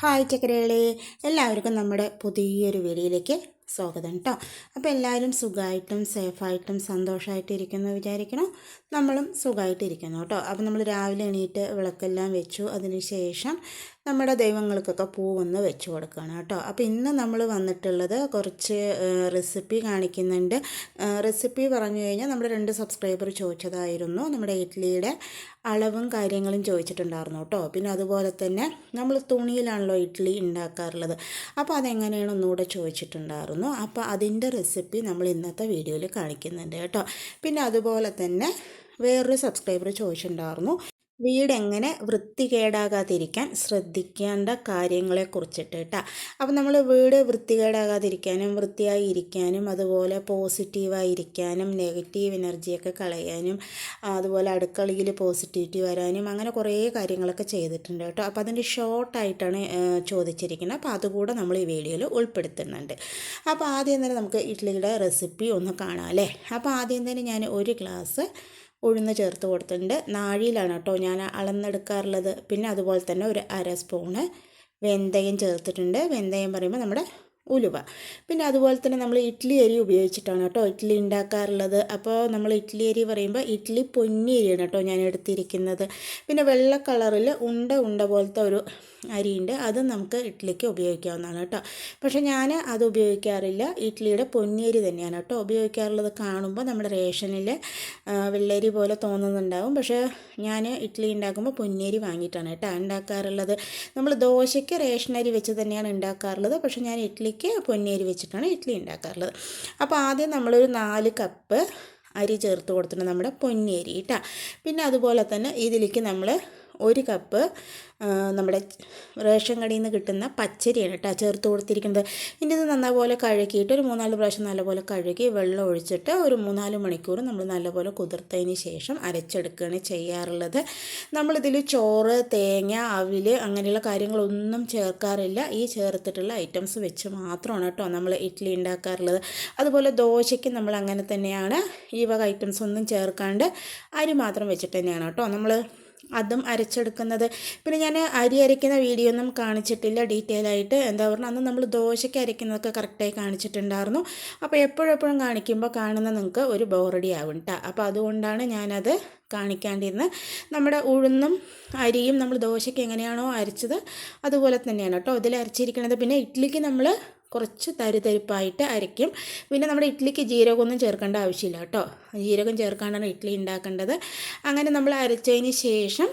Hi ചക്കരകളെ എല്ലാവർക്കും നമ്മുടെ പുതിയൊരു വീഡിയോയിലേക്ക് സ്വാഗതം കേട്ടോ അപ്പോൾ എല്ലാവരും സുഖമായിട്ടും സേഫായിട്ടും സന്തോഷമായിട്ടും ഇരിക്കുന്നു വിചാരിക്കണം നമ്മളും സുഖമായിട്ടിരിക്കുന്നു കേട്ടോ അപ്പോൾ നമ്മൾ രാവിലെ എണീറ്റ് വിളക്കെല്ലാം വെച്ചു. അതിന് ശേഷം നമ്മുടെ ദൈവങ്ങൾക്കൊക്കെ പൂവൊന്ന് വെച്ച് കൊടുക്കുകയാണ് കേട്ടോ. അപ്പോൾ ഇന്ന് നമ്മൾ വന്നിട്ടുള്ളത് കുറച്ച് റെസിപ്പി കാണിക്കുന്നുണ്ട്. റെസിപ്പി പറഞ്ഞു കഴിഞ്ഞാൽ നമ്മുടെ രണ്ട് സബ്സ്ക്രൈബർ ചോദിച്ചതായിരുന്നു. നമ്മുടെ ഇഡ്ഡലിയുടെ അളവും കാര്യങ്ങളും ചോദിച്ചിട്ടുണ്ടായിരുന്നു കേട്ടോ. പിന്നെ അതുപോലെ തന്നെ നമ്മൾ തുണിയിലാണല്ലോ ഇഡ്ഡലി ഉണ്ടാക്കാറുള്ളത്. അപ്പോൾ അതെങ്ങനെയാണ് ഒന്നുകൂടെ ചോദിച്ചിട്ടുണ്ടായിരുന്നു. അപ്പോൾ അതിന്റെ റെസിപ്പി നമ്മൾ ഇന്നത്തെ വീഡിയോയിൽ കാണിക്കുന്നുണ്ട് കേട്ടോ. പിന്നെ അതുപോലെ തന്നെ വേറൊരു സബ്സ്ക്രൈബർ ചോദിച്ചിട്ടുണ്ടായിരുന്നു. വീട് എങ്ങനെ വൃത്തികേടാകാതിരിക്കാൻ ശ്രദ്ധിക്കേണ്ട കാര്യങ്ങളെ കുറിച്ചിട്ട് കേട്ടോ അപ്പം നമ്മൾ വീട് വൃത്തികേടാകാതിരിക്കാനും വൃത്തിയായി ഇരിക്കാനും അതുപോലെ പോസിറ്റീവായി ഇരിക്കാനും നെഗറ്റീവ് എനർജിയൊക്കെ കളയാനും അതുപോലെ അടുക്കളയിൽ പോസിറ്റിവിറ്റി വരാനും അങ്ങനെ കുറേ കാര്യങ്ങളൊക്കെ ചെയ്തിട്ടുണ്ട് കേട്ടോ. അപ്പോൾ അതിന്റെ ഷോർട്ടായിട്ടാണ് ചോദിച്ചിരിക്കുന്നത്. അപ്പോൾ അതുകൂടെ നമ്മൾ ഈ വീഡിയോയിൽ ഉൾപ്പെടുത്തുന്നുണ്ട്. അപ്പോൾ ആദ്യം തന്നെ നമുക്ക് ഇഡ്ഡലിയുടെ റെസിപ്പി ഒന്ന് കാണാം അല്ലേ? അപ്പോൾ ആദ്യം തന്നെ ഞാൻ ഒരു ഗ്ലാസ് ഉഴുന്ന് ചേർത്ത് കൊടുത്തിട്ടുണ്ട്. നാഴിയിലാണ് കേട്ടോ ഞാൻ അളന്നെടുക്കാറുള്ളത്. പിന്നെ അതുപോലെ തന്നെ ഒരു അര സ്പൂണ് വെന്തയം ചേർത്തിട്ടുണ്ട്. വെന്തയം പറയുമ്പോൾ നമ്മുടെ ഉലുവ. പിന്നെ അതുപോലെ തന്നെ നമ്മൾ ഇഡ്ഡലി അരി ഉപയോഗിച്ചിട്ടാണ് കേട്ടോ ഇഡ്ഡലി ഉണ്ടാക്കാറുള്ളത്. അപ്പോൾ നമ്മൾ ഇഡ്ഡലി അരി പറയുമ്പോൾ ഇഡ്ഡലി പൊന്നി അരിയാണ് കേട്ടോ ഞാൻ എടുത്തിരിക്കുന്നത്. പിന്നെ വെള്ള കളറിൽ ഉണ്ട ഉണ്ട പോലത്തെ ഒരു അരിയുണ്ട്. അത് നമുക്ക് ഇഡ്ഡലിക്ക് ഉപയോഗിക്കാവുന്നതാണ് കേട്ടോ. പക്ഷേ ഞാൻ അത് ഉപയോഗിക്കാറില്ല. ഇഡ്ഡലിയുടെ പൊന്നിയരി തന്നെയാണ് കേട്ടോ ഉപയോഗിക്കാറുള്ളത്. കാണുമ്പോൾ നമ്മുടെ റേഷനിൽ വെള്ളരി പോലെ തോന്നുന്നുണ്ടാവും. പക്ഷേ ഞാൻ ഇഡ്ഡലി ഉണ്ടാക്കുമ്പോൾ പൊന്നിയരി വാങ്ങിയിട്ടാണ് കേട്ടോ ഉണ്ടാക്കാറുള്ളത്. നമ്മൾ ദോശയ്ക്ക് റേഷനരി വെച്ച് തന്നെയാണ് ഉണ്ടാക്കാറുള്ളത്. പക്ഷേ ഞാൻ ഇഡ്ഡലിക്ക് പൊന്നിയരി വെച്ചിട്ടാണ് ഇഡ്ഡലി ഉണ്ടാക്കാറുള്ളത്. അപ്പോൾ ആദ്യം നമ്മളൊരു നാല് കപ്പ് അരി ചേർത്ത് കൊടുത്തിട്ടുണ്ട് നമ്മുടെ പൊന്നിയരി കേട്ടോ പിന്നെ അതുപോലെ തന്നെ ഇതിലേക്ക് നമ്മൾ ഒരു കപ്പ് നമ്മുടെ റേഷൻ കടയിൽ നിന്ന് കിട്ടുന്ന പച്ചരിയാണ് കേട്ടോ ചേർത്ത് കൊടുത്തിരിക്കുന്നത്. ഇനി ഇത് നല്ലപോലെ കഴുകിയിട്ട് ഒരു മൂന്നാൽ പ്രാവശ്യം നല്ലപോലെ കഴുകി വെള്ളം ഒഴിച്ചിട്ട് ഒരു മൂന്നാൽ മണിക്കൂർ നമ്മൾ നല്ലപോലെ കുതിർത്തതിന് ശേഷം അരച്ചെടുക്കുകയാണ് ചെയ്യാറുള്ളത്. നമ്മളിതിൽ ചോറ് തേങ്ങ അവിൽ അങ്ങനെയുള്ള കാര്യങ്ങളൊന്നും ചേർക്കാറില്ല. ഈ ചേർത്തിട്ടുള്ള ഐറ്റംസ് വെച്ച് മാത്രമാണ് കേട്ടോ നമ്മൾ ഇഡ്ഡലി ഉണ്ടാക്കാറുള്ളത്. അതുപോലെ ദോശയ്ക്ക് നമ്മൾ അങ്ങനെ തന്നെയാണ് ഈ വക ഐറ്റംസ് ഒന്നും ചേർക്കാണ്ട് അരി മാത്രം വെച്ചിട്ട് തന്നെയാണ് കേട്ടോ നമ്മൾ അതും അരച്ചെടുക്കുന്നത്. പിന്നെ ഞാൻ അരി അരയ്ക്കുന്ന വീഡിയോ ഒന്നും കാണിച്ചിട്ടില്ല. ഡീറ്റെയിൽ ആയിട്ട്. എന്താ പറഞ്ഞാൽ അന്ന് നമ്മൾ ദോശയ്ക്ക് അരയ്ക്കുന്നതൊക്കെ കറക്റ്റായി കാണിച്ചിട്ടുണ്ടായിരുന്നു. അപ്പോൾ എപ്പോഴെപ്പോഴും കാണിക്കുമ്പോൾ കാണുന്ന നിങ്ങൾക്ക് ഒരു ബോറടി ആവും കേട്ടോ അപ്പോൾ അതുകൊണ്ടാണ് ഞാനത് കാണിക്കാണ്ടിരുന്നത് നമ്മുടെ ഉഴുന്നും അരിയും നമ്മൾ ദോശയ്ക്ക് എങ്ങനെയാണോ അരച്ചത് അതുപോലെ തന്നെയാണ് കേട്ടോ ഇതിൽ അരച്ചിരിക്കുന്നത് പിന്നെ ഇഡ്ഡലിക്ക് നമ്മൾ കുറച്ച് തരിതരിപ്പായിട്ട് അരയ്ക്കും. പിന്നെ നമ്മുടെ ഇഡ്ഡലിക്ക് ജീരകമൊന്നും ചേർക്കേണ്ട ആവശ്യമില്ല കേട്ടോ. ജീരകം ചേർക്കാണ്ടാണ് ഇഡ്ഡലി ഉണ്ടാക്കേണ്ടത്. അങ്ങനെ നമ്മൾ അരച്ചതിന് ശേഷം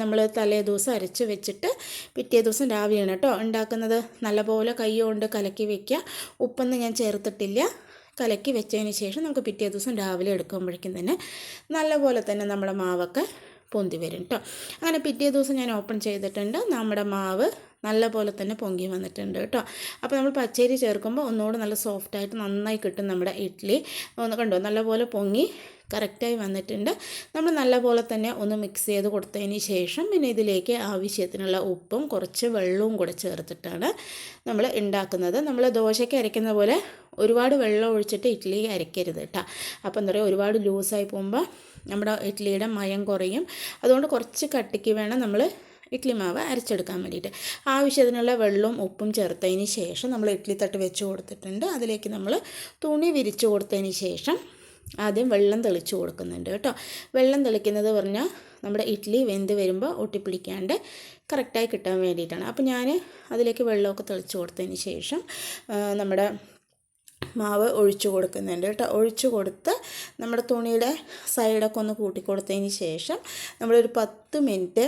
നമ്മൾ തലേ ദിവസം അരച്ച് വെച്ചിട്ട് പിറ്റേ ദിവസം രാവിലെയാണ് കേട്ടോ ഉണ്ടാക്കുന്നത്. നല്ലപോലെ കൈ കൊണ്ട് കലക്കി വെക്കുക. ഉപ്പൊന്നും ഞാൻ ചേർത്തിട്ടില്ല. കലക്കി വെച്ചതിന് ശേഷം നമുക്ക് പിറ്റേ ദിവസം രാവിലെ എടുക്കുമ്പോഴേക്കും തന്നെ നല്ലപോലെ തന്നെ നമ്മുടെ മാവൊക്കെ പൊന്തി വരും കേട്ടോ. അങ്ങനെ പിറ്റേ ദിവസം ഞാൻ ഓപ്പൺ ചെയ്തിട്ടുണ്ട്. നമ്മുടെ മാവ് നല്ല പോലെ തന്നെ പൊങ്ങി വന്നിട്ടുണ്ട് കേട്ടോ. അപ്പോൾ നമ്മൾ പച്ചരി ചേർക്കുമ്പോൾ ഒന്നുകൂടെ നല്ല സോഫ്റ്റായിട്ട് നന്നായി കിട്ടും നമ്മുടെ ഇഡ്ഡലി ഒന്ന് കണ്ടോ? നല്ലപോലെ പൊങ്ങി കറക്റ്റായി വന്നിട്ടുണ്ട്. നമ്മൾ നല്ലപോലെ തന്നെ ഒന്ന് മിക്സ് ചെയ്ത് കൊടുത്തതിന് ശേഷം പിന്നെ ഇതിലേക്ക് ആവശ്യത്തിനുള്ള ഉപ്പും കുറച്ച് വെള്ളവും കൂടെ ചേർത്തിട്ടാണ് നമ്മൾ ഉണ്ടാക്കുന്നത് നമ്മൾ ദോശയ്ക്ക് അരയ്ക്കുന്ന പോലെ ഒരുപാട് വെള്ളം ഒഴിച്ചിട്ട് ഇഡ്ഡലി അരയ്ക്കരുത് കേട്ടോ. അപ്പോൾ എന്താ പറയുക ഒരുപാട് ലൂസായി പോകുമ്പോൾ നമ്മുടെ ഇഡ്ഡലിയുടെ മയം കുറയും. അതുകൊണ്ട് കുറച്ച് കട്ടിക്ക് വേണം നമ്മൾ ഇഡ്ഡലി മാവ് അരച്ചെടുക്കാൻ വേണ്ടിയിട്ട്. ആവശ്യത്തിനുള്ള വെള്ളവും ഉപ്പും ചേർത്തതിന് ശേഷം നമ്മൾ ഇഡ്ഡലി തട്ട് വെച്ച് കൊടുത്തിട്ടുണ്ട്. അതിലേക്ക് നമ്മൾ തുണി വിരിച്ചു കൊടുത്തതിന് ശേഷം ആദ്യം വെള്ളം തെളിച്ച് കൊടുക്കുന്നുണ്ട് കേട്ടോ. വെള്ളം തെളിക്കുന്നത് പറഞ്ഞാൽ നമ്മുടെ ഇഡ്ഡലി വെന്ത് വരുമ്പോൾ ഒട്ടിപ്പിടിക്കാണ്ട് കറക്റ്റായി കിട്ടാൻ വേണ്ടിയിട്ടാണ്. അപ്പോൾ ഞാൻ അതിലേക്ക് വെള്ളമൊക്കെ തെളിച്ച് കൊടുത്തതിന് ശേഷം നമ്മുടെ മാവ് ഒഴിച്ചു കൊടുക്കുന്നുണ്ട് കേട്ടോ. ഒഴിച്ചു കൊടുത്ത് നമ്മുടെ തുണിയുടെ സൈഡൊക്കെ ഒന്ന് കൂട്ടിക്കൊടുത്തതിന് ശേഷം നമ്മളൊരു പത്ത് മിനിറ്റ്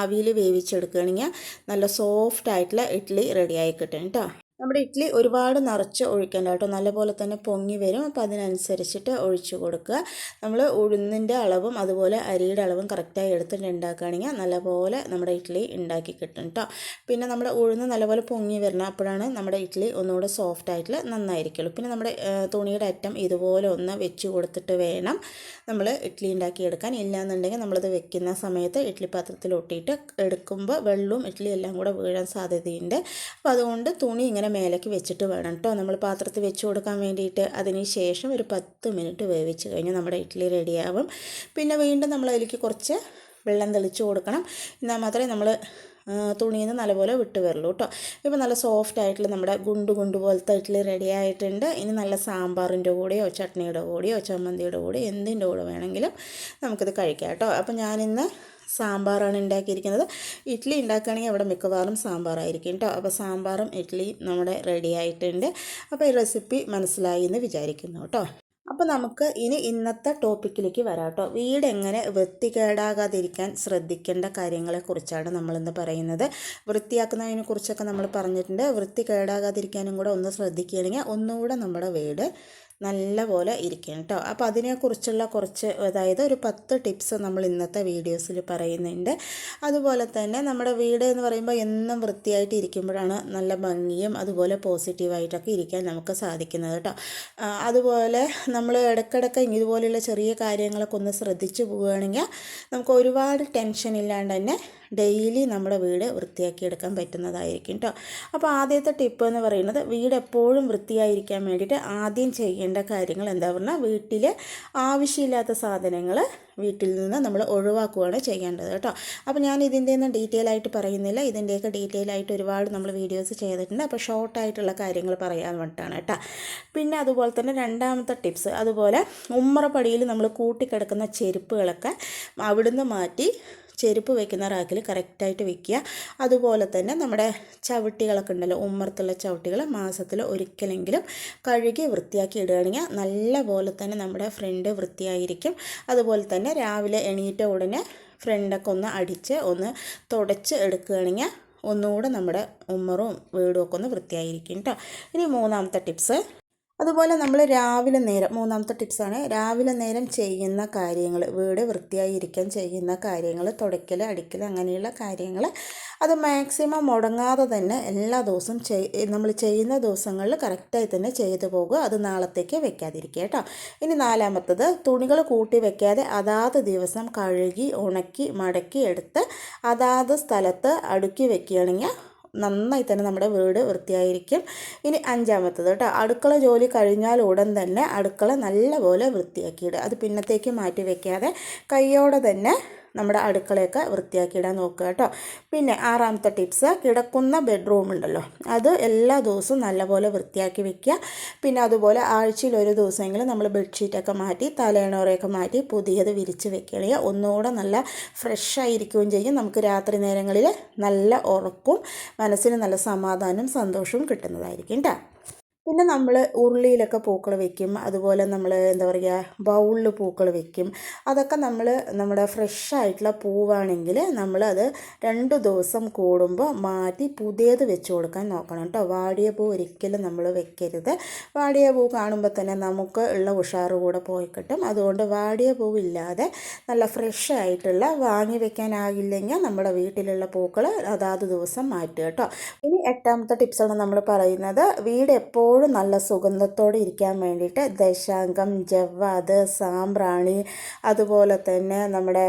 ആവിയിൽ വേവിച്ചെടുക്കുകയാണെങ്കിൽ നല്ല സോഫ്റ്റ് ആയിട്ടുള്ള ഇഡ്ഡലി റെഡിയായി കിട്ടും കേട്ടോ. നമ്മുടെ ഇഡ്ഡലി ഒരുപാട് നിറച്ച് ഒഴിക്കേണ്ട കേട്ടോ. നല്ലപോലെ തന്നെ പൊങ്ങി വരും. അപ്പോൾ അതിനനുസരിച്ചിട്ട് ഒഴിച്ചു കൊടുക്കുക. നമ്മൾ ഉഴുന്നിന്റെ അളവും അതുപോലെ അരിയുടെ അളവും കറക്റ്റായി എടുത്തിട്ട് ഉണ്ടാക്കുകയാണെങ്കിൽ നല്ലപോലെ നമ്മുടെ ഇഡ്ഡലി ഉണ്ടാക്കി കിട്ടും കേട്ടോ. പിന്നെ നമ്മുടെ ഉഴുന്ന് നല്ലപോലെ പൊങ്ങി വരണം അപ്പോഴാണ് നമ്മുടെ ഇഡ്ഡലി ഒന്നുകൂടെ സോഫ്റ്റ് ആയിട്ടുള്ള നന്നായിരിക്കുള്ളൂ. പിന്നെ നമ്മുടെ തുണിയുടെ അറ്റം ഇതുപോലെ ഒന്ന് വെച്ച് കൊടുത്തിട്ട് വേണം നമ്മൾ ഇഡ്ഡലി ഉണ്ടാക്കിയെടുക്കാൻ ഇല്ലയെന്നുണ്ടെങ്കിൽ നമ്മളത് വെക്കുന്ന സമയത്ത് ഇഡ്ഡലി പാത്രത്തിൽ ഒട്ടിയിട്ട് എടുക്കുമ്പോൾ വെള്ളവും ഇഡ്ഡലി എല്ലാം കൂടെ വീഴാൻ സാധ്യതയുണ്ട്. അപ്പോൾ അതുകൊണ്ട് തുണി ഇങ്ങനെ മേലേക്ക് വെച്ചിട്ട് വേണം കേട്ടോ നമ്മൾ പാത്രത്തിൽ വെച്ച് കൊടുക്കാൻ വേണ്ടിയിട്ട് അതിന് ശേഷം ഒരു പത്ത് മിനിറ്റ് വേവിച്ച് കഴിഞ്ഞാൽ നമ്മുടെ ഇഡ്ഡലി റെഡിയാവും പിന്നെ വീണ്ടും നമ്മൾ അതിലേക്ക് കുറച്ച് വെള്ളം തെളിച്ച് കൊടുക്കണം. എന്നാൽ മാത്രമേ നമ്മൾ തുണിയിൽ നിന്ന് നല്ലപോലെ വിട്ട് വരുള്ളൂ കേട്ടോ ഇപ്പോൾ നല്ല സോഫ്റ്റ് ആയിട്ടുള്ള നമ്മുടെ ഗുണ്ട് ഗുണ്ട് പോലത്തെ ഇഡ്ഡലി റെഡി ആയിട്ടുണ്ട്. ഇനി നല്ല സാമ്പാറിന്റെ കൂടെയോ ചട്നിയുടെ കൂടെയോ ചമ്മന്തിയുടെ കൂടെയോ എന്തിന്റെ കൂടെ വേണമെങ്കിലും നമുക്കിത് കഴിക്കാം കേട്ടോ അപ്പോൾ ഞാനിന്ന് സാമ്പാറാണ് ഉണ്ടാക്കിയിരിക്കുന്നത്. ഇഡ്ഡലി ഉണ്ടാക്കുകയാണെങ്കിൽ അവിടെ മിക്കവാറും സാമ്പാറായിരിക്കും കേട്ടോ അപ്പോൾ സാമ്പാറും ഇഡ്ഡലിയും നമ്മുടെ റെഡി ആയിട്ടുണ്ട്. അപ്പോൾ ഈ റെസിപ്പി മനസ്സിലായി എന്ന് വിചാരിക്കുന്നു കേട്ടോ അപ്പോൾ നമുക്ക് ഇനി ഇന്നത്തെ ടോപ്പിക്കിലേക്ക് വരാം കേട്ടോ വീട് എങ്ങനെ വൃത്തികേടാകാതിരിക്കാൻ ശ്രദ്ധിക്കേണ്ട കാര്യങ്ങളെക്കുറിച്ചാണ് നമ്മളിന്ന് പറയുന്നത്. വൃത്തിയാക്കുന്നതിനെ കുറിച്ചൊക്കെ നമ്മൾ പറഞ്ഞിട്ടുണ്ട്. വൃത്തി കേടാകാതിരിക്കാനും കൂടെ ഒന്ന് ശ്രദ്ധിക്കുകയാണെങ്കിൽ ഒന്നുകൂടെ നമ്മുടെ വീട് നല്ല പോലെ ഇരിക്കണം കേട്ടോ അപ്പോൾ അതിനെക്കുറിച്ചുള്ള കുറച്ച് അതായത് ഒരു പത്ത് ടിപ്സ് നമ്മൾ ഇന്നത്തെ വീഡിയോസിൽ പറയുന്നുണ്ട്. അതുപോലെ തന്നെ നമ്മുടെ വീട് എന്ന് പറയുമ്പോൾ എന്നും വൃത്തിയായിട്ട് ഇരിക്കുമ്പോഴാണ് നല്ല ഭംഗിയും അതുപോലെ പോസിറ്റീവായിട്ടൊക്കെ ഇരിക്കാൻ നമുക്ക് സാധിക്കുന്നത് കേട്ടോ അതുപോലെ നമ്മൾ ഇടയ്ക്കിടയ്ക്ക് ഇതുപോലെയുള്ള ചെറിയ കാര്യങ്ങളൊക്കെ ഒന്ന് ശ്രദ്ധിച്ചു പോവുകയാണെങ്കിൽ നമുക്ക് ഒരുപാട് ടെൻഷൻ ഇല്ലാണ്ട് തന്നെ ഡെയിലി നമ്മുടെ വീട് വൃത്തിയാക്കി എടുക്കാൻ പറ്റുന്നതായിരിക്കും കേട്ടോ അപ്പോൾ ആദ്യത്തെ ടിപ്പ് എന്ന് പറയുന്നത് വീട് എപ്പോഴും വൃത്തിയായിരിക്കാൻ വേണ്ടിയിട്ട് ആദ്യം ചെയ്യേണ്ട കാര്യങ്ങൾ എന്താ പറഞ്ഞാൽ വീട്ടിൽ ആവശ്യമില്ലാത്ത സാധനങ്ങൾ വീട്ടിൽ നിന്ന് നമ്മൾ ഒഴിവാക്കുകയാണ് ചെയ്യേണ്ടത് കേട്ടോ. അപ്പോൾ ഞാൻ ഇതിന്റെ ഒന്നും ഡീറ്റെയിൽ ആയിട്ട് പറയുന്നില്ല. ഇതിന്റെയൊക്കെ ഡീറ്റെയിൽ ആയിട്ട് ഒരുപാട് നമ്മൾ വീഡിയോസ് ചെയ്തിട്ടുണ്ട്. അപ്പോൾ ഷോർട്ടായിട്ടുള്ള കാര്യങ്ങൾ പറയാൻ വേണ്ടിയിട്ടാണ് കേട്ടോ. പിന്നെ അതുപോലെ തന്നെ രണ്ടാമത്തെ ടിപ്സ് അതുപോലെ ഉമ്മറപ്പടിയിൽ നമ്മൾ കൂട്ടിക്കിടക്കുന്ന ചെരുപ്പുകളൊക്കെ അവിടുന്ന് മാറ്റി ചെരുപ്പ് വെക്കുന്ന റാക്കിൽ കറക്റ്റായിട്ട് വെക്കുക. അതുപോലെ തന്നെ നമ്മുടെ ചവിട്ടികളൊക്കെ ഉണ്ടല്ലോ ഉമ്മർത്തുള്ള ചവിട്ടികൾ മാസത്തിൽ ഒരിക്കലെങ്കിലും കഴുകി വൃത്തിയാക്കി ഇടുകയാണെങ്കിൽ നല്ല പോലെ തന്നെ നമ്മുടെ ഫ്രണ്ട് വൃത്തിയായിരിക്കും. അതുപോലെ തന്നെ രാവിലെ എണീറ്റ ഉടനെ ഫ്രണ്ടൊക്കെ ഒന്ന് അടിച്ച് ഒന്ന് തുടച്ച് എടുക്കുകയാണെങ്കിൽ ഒന്നുകൂടെ നമ്മുടെ ഉമ്മറും വീടും ഒക്കെ ഒന്ന് വൃത്തിയായിരിക്കും കേട്ടോ. ഇനി മൂന്നാമത്തെ ടിപ്സ്. അതുപോലെ നമ്മൾ രാവിലെ നേരം മൂന്നാമത്തെ ടിപ്സാണ് രാവിലെ നേരം ചെയ്യുന്ന കാര്യങ്ങൾ വീട് വൃത്തിയായി ഇരിക്കാൻ ചെയ്യുന്ന കാര്യങ്ങൾ തുടയ്ക്കൽ അടിക്കൽ അങ്ങനെയുള്ള കാര്യങ്ങൾ. അത് മാക്സിമം മുടങ്ങാതെ തന്നെ എല്ലാ ദിവസവും നമ്മൾ ചെയ്യുന്ന ദിവസങ്ങളിൽ കറക്റ്റായി തന്നെ ചെയ്തു പോകുക. അത് നാളത്തേക്ക് വെക്കാതിരിക്കുക കേട്ടോ. ഇനി നാലാമത്തത് തുണികൾ കൂട്ടി വെക്കാതെ അതാത് ദിവസം കഴുകി ഉണക്കി മടക്കി എടുത്ത് അതാത് സ്ഥലത്ത് അടുക്കി വെക്കുകയാണെങ്കിൽ നന്നായി തന്നെ നമ്മുടെ വീട് വൃത്തിയായിരിക്കും. ഇനി അഞ്ചാമത്തത് കേട്ടോ. അടുക്കള ജോലി കഴിഞ്ഞാൽ ഉടൻ തന്നെ അടുക്കള നല്ലപോലെ വൃത്തിയാക്കിയിടുക. അത് പിന്നത്തേക്ക് മാറ്റി വെക്കാതെ കൈയോടെ തന്നെ നമ്മുടെ അടുക്കളയൊക്കെ വൃത്തിയാക്കിയിടാൻ നോക്കുക കേട്ടോ. പിന്നെ ആറാമത്തെ ടിപ്സ് കിടക്കുന്ന ബെഡ്റൂം ഉണ്ടല്ലോ. അത് എല്ലാ ദിവസവും നല്ലപോലെ വൃത്തിയാക്കി വെക്കുക. പിന്നെ അതുപോലെ ആഴ്ചയിൽ ഒരു ദിവസമെങ്കിലും നമ്മൾ ബെഡ്ഷീറ്റൊക്കെ മാറ്റി തലേണോറയൊക്കെ മാറ്റി പുതിയത് വിരിച്ച് വെക്കുകയാണെങ്കിൽ ഒന്നുകൂടെ നല്ല ഫ്രഷ് ആയിരിക്കുകയും ചെയ്യും. നമുക്ക് രാത്രി നേരങ്ങളിൽ നല്ല ഉറക്കും മനസ്സിന് നല്ല സമാധാനവും സന്തോഷവും കിട്ടുന്നതായിരിക്കും കേട്ടോ. പിന്നെ നമ്മൾ ഉരുളിയിലൊക്കെ പൂക്കൾ വെക്കും. അതുപോലെ നമ്മൾ എന്താ പറയുക ബൗളിൽ പൂക്കൾ വെക്കും. അതൊക്കെ നമ്മൾ നമ്മുടെ ഫ്രഷ് ആയിട്ടുള്ള പൂവാണെങ്കിൽ നമ്മളത് രണ്ട് ദിവസം കൂടുമ്പോൾ മാറ്റി പുതിയത് വെച്ച് കൊടുക്കാൻ നോക്കണം കേട്ടോ. വാടിയ പൂ ഒരിക്കലും നമ്മൾ വെക്കരുത്. വാടിയ പൂ കാണുമ്പോൾ തന്നെ നമുക്ക് ഉള്ള ഉഷാറ് കൂടെ പോയി കിട്ടും. അതുകൊണ്ട് വാടിയ പൂവില്ലാതെ നല്ല ഫ്രഷ് ആയിട്ടുള്ള വാങ്ങി വെക്കാനാകില്ലെങ്കിൽ നമ്മുടെ വീട്ടിലുള്ള പൂക്കൾ അതാത് ദിവസം മാറ്റുക കേട്ടോ. ഇനി എട്ടാമത്തെ ടിപ്സാണ് നമ്മൾ പറയുന്നത്. വീട് എപ്പോൾ എപ്പോഴും നല്ല സുഗന്ധത്തോടെ ഇരിക്കാൻ വേണ്ടിയിട്ട് ദശാങ്കം ജവ്വാത് സാമ്പ്രാണി അതുപോലെ തന്നെ നമ്മുടെ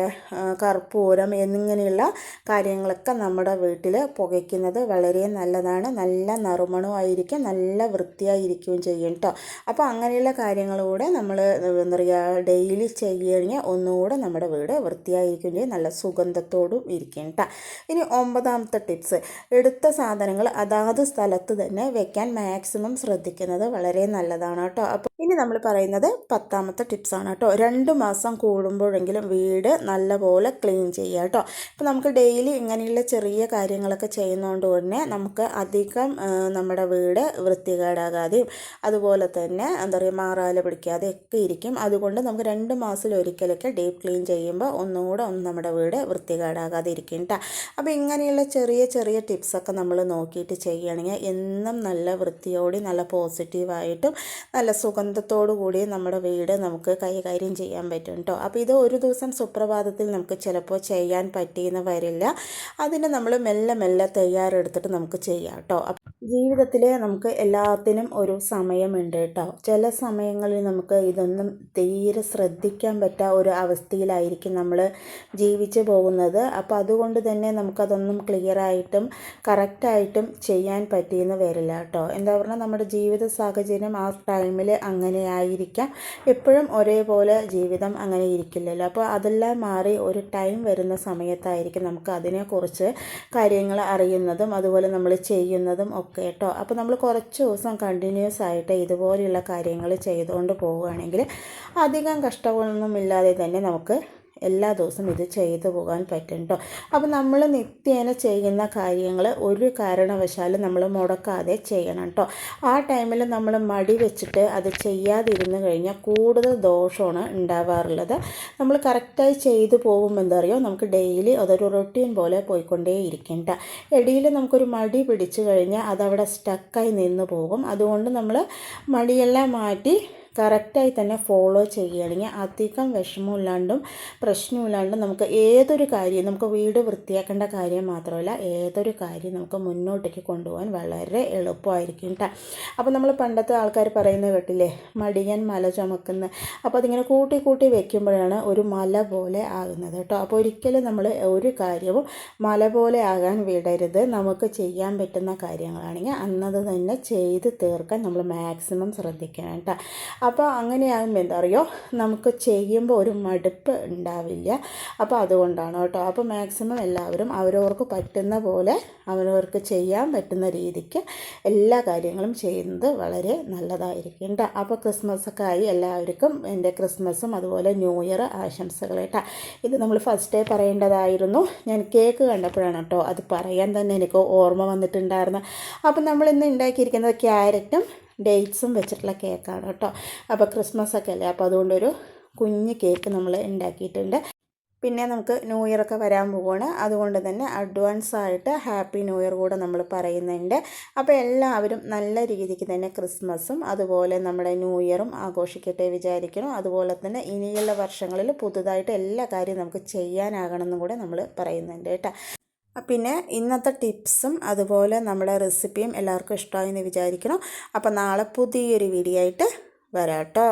കർപ്പൂരം എന്നിങ്ങനെയുള്ള കാര്യങ്ങളൊക്കെ നമ്മുടെ വീട്ടിൽ പുകയ്ക്കുന്നത് വളരെ നല്ലതാണ്. നല്ല നറുമണമായിരിക്കും നല്ല വൃത്തിയായിരിക്കുകയും ചെയ്യും കേട്ടോ അപ്പോൾ അങ്ങനെയുള്ള കാര്യങ്ങളൂടെ നമ്മൾ എന്താ പറയുക ഡെയിലി ചെയ്യുകയാണെങ്കിൽ ഒന്നുകൂടെ നമ്മുടെ വീട് വൃത്തിയായിരിക്കുകയും ചെയ്യും നല്ല സുഗന്ധത്തോടും ഇരിക്കും കേട്ടോ ഇനി ഒമ്പതാമത്തെ ടിപ്സ്. എടുത്ത സാധനങ്ങൾ അതാത് സ്ഥലത്ത് തന്നെ വെക്കാൻ മാക്സിമം ശ്രദ്ധിക്കുക ശ്രദ്ധിക്കുന്നത് വളരെ നല്ലതാണ് കേട്ടോ. അപ്പോൾ ഇനി നമ്മൾ പറയുന്നത് പത്താമത്തെ ടിപ്സാണ് കേട്ടോ. രണ്ട് മാസം കൂടുമ്പോഴെങ്കിലും വീട് നല്ലപോലെ ക്ലീൻ ചെയ്യുക കേട്ടോ. ഇപ്പം നമുക്ക് ഡെയിലി ഇങ്ങനെയുള്ള ചെറിയ കാര്യങ്ങളൊക്കെ ചെയ്യുന്നതുകൊണ്ട് തന്നെ നമുക്ക് അധികം നമ്മുടെ വീട് വൃത്തികേടാകാതെയും അതുപോലെ തന്നെ എന്താ പറയുക മാറാല പിടിക്കാതെ ഒക്കെ ഇരിക്കും. അതുകൊണ്ട് നമുക്ക് രണ്ട് മാസത്തിൽ ഒരിക്കലൊക്കെ ഡീപ്പ് ക്ലീൻ ചെയ്യുമ്പോൾ ഒന്നുകൂടെ ഒന്ന് നമ്മുടെ വീട് വൃത്തികേടാകാതെ ഇരിക്കും കേട്ടോ. അപ്പോൾ ഇങ്ങനെയുള്ള ചെറിയ ചെറിയ ടിപ്സൊക്കെ നമ്മൾ നോക്കിയിട്ട് ചെയ്യുകയാണെങ്കിൽ എന്നും നല്ല വൃത്തിയോടെ നല്ല പോസിറ്റീവായിട്ടും നല്ല സുഗന്ധത്തോടു കൂടി നമ്മുടെ വീട് നമുക്ക് കൈകാര്യം ചെയ്യാൻ പറ്റും കേട്ടോ അപ്പോൾ ഇത് ഒരു ദിവസം സുപ്രഭാതത്തിൽ നമുക്ക് ചിലപ്പോൾ ചെയ്യാൻ പറ്റിയെന്ന് വരില്ല. അതിന് നമ്മൾ മെല്ലെ മെല്ലെ തയ്യാറെടുത്തിട്ട് നമുക്ക് ചെയ്യാം കേട്ടോ ജീവിതത്തിൽ നമുക്ക് എല്ലാത്തിനും ഒരു സമയമുണ്ട് കേട്ടോ. ചില സമയങ്ങളിൽ നമുക്ക് ഇതൊന്നും തീരെ ശ്രദ്ധിക്കാൻ പറ്റാത്ത ഒരു അവസ്ഥയിലായിരിക്കും നമ്മൾ ജീവിച്ചു പോകുന്നത്. അപ്പോൾ അതുകൊണ്ട് തന്നെ നമുക്കതൊന്നും ക്ലിയറായിട്ടും കറക്റ്റായിട്ടും ചെയ്യാൻ പറ്റിയെന്ന് വരില്ല കേട്ടോ. എന്താ പറഞ്ഞാൽ നമ്മുടെ ജീവിത സാഹചര്യം ആ ടൈമിൽ അങ്ങനെ ആയിരിക്കാം. എപ്പോഴും ഒരേപോലെ ജീവിതം അങ്ങനെ ഇരിക്കില്ലല്ലോ. അപ്പോൾ അതെല്ലാം മാറി ഒരു ടൈം വരുന്ന സമയത്തായിരിക്കും നമുക്ക് അതിനെക്കുറിച്ച് കാര്യങ്ങൾ അറിയുന്നതും അതുപോലെ നമ്മൾ ചെയ്യുന്നതും ഒക്കെ കേട്ടോ. അപ്പോൾ നമ്മൾ കുറച്ച് ദിവസം കണ്ടിന്യൂസ് ആയിട്ട് ഇതുപോലെയുള്ള കാര്യങ്ങൾ ചെയ്തുകൊണ്ട് പോവുകയാണെങ്കിൽ അധികം കഷ്ടങ്ങളൊന്നും ഇല്ലാതെ തന്നെ നമുക്ക് എല്ലാ ദിവസവും ഇത് ചെയ്തു പോകാൻ പറ്റും കേട്ടോ അപ്പോൾ നമ്മൾ നിത്യേന ചെയ്യുന്ന കാര്യങ്ങൾ ഒരു കാരണവശാലും നമ്മൾ മുടക്കാതെ ചെയ്യണം കേട്ടോ. ആ ടൈമിൽ നമ്മൾ മടി വെച്ചിട്ട് അത് ചെയ്യാതിരുന്നു കഴിഞ്ഞാൽ കൂടുതൽ ദോഷമാണ് ഉണ്ടാവാറുള്ളത്. നമ്മൾ കറക്റ്റായി ചെയ്തു പോകുമ്പോൾ എന്താ പറയുക നമുക്ക് ഡെയിലി അതൊരു റൊട്ടീൻ പോലെ പോയിക്കൊണ്ടേ ഇരിക്കും കേട്ടോ. ഇടയിൽ നമുക്കൊരു മടി പിടിച്ചു കഴിഞ്ഞാൽ അതവിടെ സ്റ്റക്കായി നിന്ന് പോകും. അതുകൊണ്ട് നമ്മൾ മടിയെല്ലാം മാറ്റി കറക്റ്റായി തന്നെ ഫോളോ ചെയ്യുകയാണെങ്കിൽ അധികം വിഷമമില്ലാണ്ടും പ്രശ്നമില്ലാണ്ടും നമുക്ക് ഏതൊരു കാര്യം നമുക്ക് വീട് വൃത്തിയാക്കേണ്ട കാര്യം മാത്രമല്ല ഏതൊരു കാര്യം നമുക്ക് മുന്നോട്ടേക്ക് കൊണ്ടുപോകാൻ വളരെ എളുപ്പമായിരിക്കും കേട്ടോ അപ്പോൾ നമ്മൾ പണ്ടത്തെ ആൾക്കാർ പറയുന്നത് കേട്ടില്ലേ മടിയൻ മല ചുമക്കുന്ന. അപ്പോൾ അതിങ്ങനെ കൂട്ടി കൂട്ടി വെക്കുമ്പോഴാണ് ഒരു മല പോലെ ആകുന്നത് കേട്ടോ അപ്പോൾ ഒരിക്കലും നമ്മൾ ഒരു കാര്യവും മല പോലെ ആകാൻ വിടരുത്. നമുക്ക് ചെയ്യാൻ പറ്റുന്ന കാര്യങ്ങളാണെങ്കിൽ അന്നത് തന്നെ ചെയ്ത് തീർക്കാൻ നമ്മൾ മാക്സിമം ശ്രദ്ധിക്കണം കേട്ടോ അപ്പോൾ അങ്ങനെയാകുമ്പോൾ എന്താ അറിയോ? നമുക്ക് ചെയ്യുമ്പോൾ ഒരു മടുപ്പ് ഉണ്ടാവില്ല. അപ്പോൾ അതുകൊണ്ടാണ് കേട്ടോ. അപ്പോൾ മാക്സിമം എല്ലാവരും അവരവർക്ക് പറ്റുന്ന പോലെ അവരവർക്ക് ചെയ്യാൻ പറ്റുന്ന രീതിക്ക് എല്ലാ കാര്യങ്ങളും ചെയ്യുന്നത് വളരെ നല്ലതായിരിക്കും കേട്ടോ. അപ്പോൾ ക്രിസ്മസൊക്കെ ആയി. എല്ലാവർക്കും എന്റെ ക്രിസ്മസും അതുപോലെ ന്യൂ ഇയർ ആശംസകൾ കേട്ടോ. ഇത് നമ്മൾ ഫസ്റ്റ് ഡേ പറയേണ്ടതായിരുന്നു. ഞാൻ കേക്ക് കണ്ടപ്പോഴാണ് കേട്ടോ അത് പറയാൻ തന്നെ എനിക്ക് ഓർമ്മ വന്നിട്ടുണ്ടായിരുന്നു അപ്പോൾ നമ്മൾ ഇന്ന് ഉണ്ടാക്കിയിരിക്കുന്നത് ക്യാരറ്റും ഡേറ്റ്സും വെച്ചിട്ടുള്ള കേക്കാണ് കേട്ടോ. അപ്പോൾ ക്രിസ്മസ് ഒക്കെ അല്ലേ? അപ്പോൾ അതുകൊണ്ടൊരു കുഞ്ഞ് കേക്ക് നമ്മൾ ഉണ്ടാക്കിയിട്ടുണ്ട് പിന്നെ നമുക്ക് ന്യൂ ഇയറൊക്കെ വരാൻ പോവുകയാണ് അതുകൊണ്ട് തന്നെ അഡ്വാൻസ് ആയിട്ട് ഹാപ്പി ന്യൂ ഇയർ കൂടെ നമ്മൾ പറയുന്നുണ്ട്. അപ്പോൾ എല്ലാവരും നല്ല രീതിക്ക് തന്നെ ക്രിസ്മസും അതുപോലെ നമ്മുടെ ന്യൂ ഇയറും ആഘോഷിക്കട്ടെ വിചാരിക്കണം അതുപോലെ തന്നെ ഇനിയുള്ള വർഷങ്ങളിൽ പുതുതായിട്ട് എല്ലാ കാര്യവും നമുക്ക് ചെയ്യാനാകണമെന്നും കൂടെ നമ്മൾ പറയുന്നുണ്ട് കേട്ടോ. പിന്നെ ഇന്നത്തെ ടിപ്സും അതുപോലെ നമ്മുടെ റെസിപ്പിയും എല്ലാവർക്കും ഇഷ്ടമായി എന്ന് വിചാരിക്കണം അപ്പോൾ നാളെ പുതിയൊരു വീഡിയോ ആയിട്ട് വരാം കേട്ടോ.